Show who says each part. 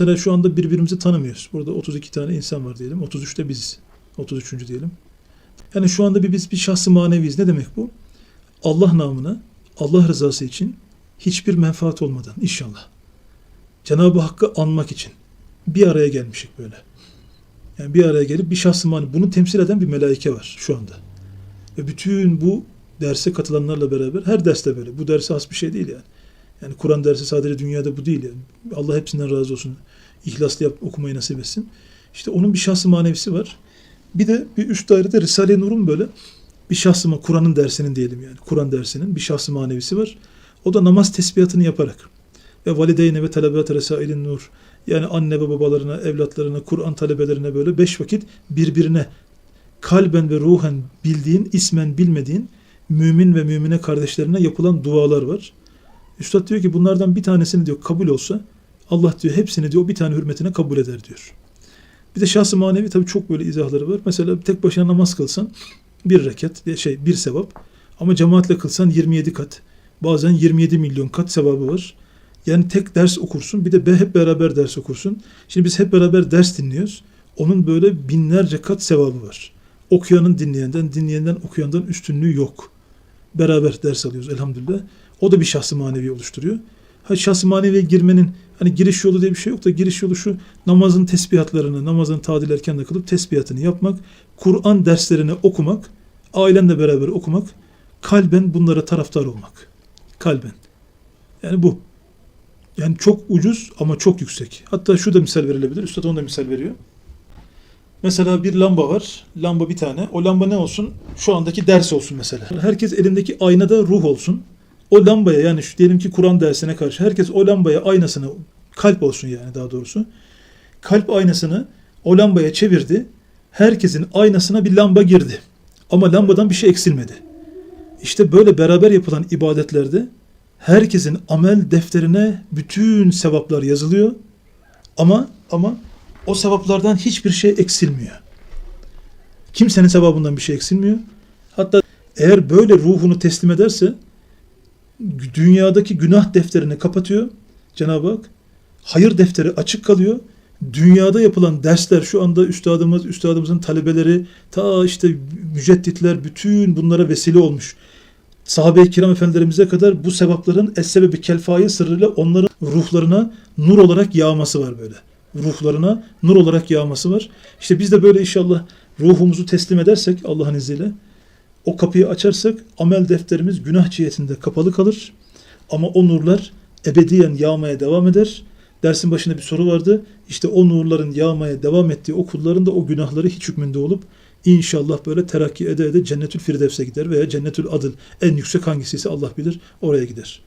Speaker 1: Mesela şu anda birbirimizi tanımıyoruz. Burada 32 tane insan var diyelim. 33'te biziz. 33. diyelim. Yani şu anda bir biz bir şahsı maneviyiz. Ne demek bu? Allah namına, Allah rızası için hiçbir menfaat olmadan inşallah. Cenab-ı Hakk'ı anmak için bir araya gelmişik böyle. Yani bir araya gelip bir şahsı manevi. Bunu temsil eden bir melaike var şu anda. Ve bütün bu derse katılanlarla beraber her derste böyle. Bu derse has bir şey değil yani. Yani Kur'an dersi sadece dünyada bu değil yani. Allah hepsinden razı olsun. İhlaslı yap, okumayı nasip etsin. İşte onun bir şahsı manevisi var. Bir de bir üst dairede Risale-i Nur'un böyle bir şahsı Kur'an'ın dersinin diyelim yani. Kur'an dersinin bir şahsı manevisi var. O da namaz tesbihatını yaparak ve valideyne ve talebat resailin nur yani anne ve babalarına, evlatlarına, Kur'an talebelerine böyle beş vakit birbirine kalben ve ruhen bildiğin, ismen bilmediğin mümin ve mümine kardeşlerine yapılan dualar var. Üstad diyor ki bunlardan bir tanesini diyor kabul olsa Allah diyor hepsini diyor bir tane hürmetine kabul eder diyor. Bir de şahsı manevi tabii çok böyle izahları var. Mesela tek başına namaz kılsan bir rekat, şey bir sevap. Ama cemaatle kılsan 27 kat. Bazen 27 milyon kat sevabı var. Yani tek ders okursun bir de hep beraber ders okursun. Şimdi biz hep beraber ders dinliyoruz. Onun böyle binlerce kat sevabı var. Okuyanın dinleyenden, dinleyenden okuyandan üstünlüğü yok. Beraber ders alıyoruz elhamdülillah. O da bir şahsı manevi oluşturuyor. Ha şahsı maneviye girmenin hani giriş yolu diye bir şey yok da giriş yolu şu namazın tesbihatlarını, namazın tadil erken de kılıp tesbihatını yapmak, Kur'an derslerini okumak, ailenle beraber okumak, kalben bunlara taraftar olmak. Kalben. Yani bu. Yani çok ucuz ama çok yüksek. Hatta şu da misal verilebilir. Üstad onu da misal veriyor. Mesela bir lamba var. Lamba bir tane. O lamba ne olsun? Şu andaki ders olsun mesela. Herkes elindeki aynada ruh olsun. O lambaya yani şu diyelim ki Kur'an dersine karşı herkes o lambaya aynasını kalp olsun yani daha doğrusu. Kalp aynasını o lambaya çevirdi. Herkesin aynasına bir lamba girdi. Ama lambadan bir şey eksilmedi. İşte böyle beraber yapılan ibadetlerde herkesin amel defterine bütün sevaplar yazılıyor. Ama ama o sevaplardan hiçbir şey eksilmiyor. Kimsenin sevabından bir şey eksilmiyor. Hatta eğer böyle ruhunu teslim ederse dünyadaki günah defterini kapatıyor Cenab-ı Hak. Hayır defteri açık kalıyor. Dünyada yapılan dersler şu anda üstadımız, üstadımızın talebeleri, ta işte mücedditler bütün bunlara vesile olmuş. Sahabe-i kiram efendilerimize kadar bu sevapların es-sebebi kelfayı sırrıyla onların ruhlarına nur olarak yağması var böyle. Ruhlarına nur olarak yağması var. İşte biz de böyle inşallah ruhumuzu teslim edersek Allah'ın izniyle o kapıyı açarsak amel defterimiz günah cihetinde kapalı kalır. Ama o nurlar ebediyen yağmaya devam eder. Dersin başında bir soru vardı. İşte o nurların yağmaya devam ettiği o kulların da o günahları hiç hükmünde olup inşallah böyle terakki ede ede Cennetül Firdevs'e gider veya Cennetül Adıl en yüksek hangisiyse Allah bilir oraya gider.